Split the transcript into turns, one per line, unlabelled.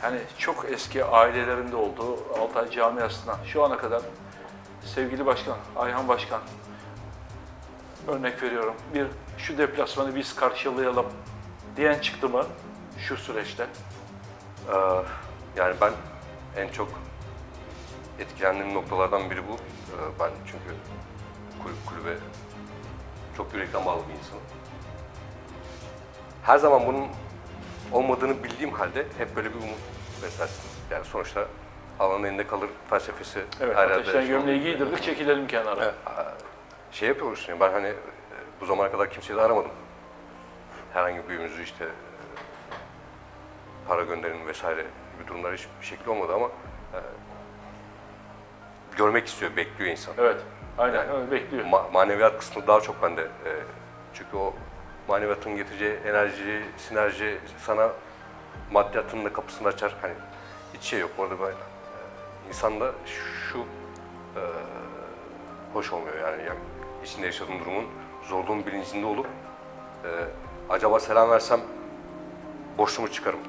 hani çok eski ailelerinde olduğu Altay camiasına şu ana kadar sevgili başkan, Ayhan Başkan örnek veriyorum. Bir şu deplasmanı biz karşılayalım diyen çıktı mı şu süreçte?
Ee, yani ben en çok etkilendiğim noktalardan biri bu. Ee, ben çünkü kulüp kulübe çok yürekten bağlı bir insanım. Her zaman bunun olmadığını bildiğim halde hep böyle bir umut beslersin. Yani sonuçta alanın elinde kalır felsefesi
Evet,
her
ateşten gömleği giydirdik, çekilelim kenara.
Evet, şey yapıyoruz ben hani e, bu zamana kadar kimseyi de aramadım. Herhangi birimizi işte e, para gönderin vesaire gibi durumlar hiçbir şekilde olmadı ama e, görmek istiyor, bekliyor insan.
Evet, aynen
Yani
öyle bekliyor.
Ma- maneviyat kısmı daha çok bende. E, çünkü o maneviyatın getireceği enerji, sinerji sana maddiyatın da kapısını açar. Hani hiç şey yok orada ben e, insanda şu e, hoş olmuyor yani, yani içinde yaşadığım durumun zorluğun bilincinde olup e, acaba selam versem boşluğumu çıkarım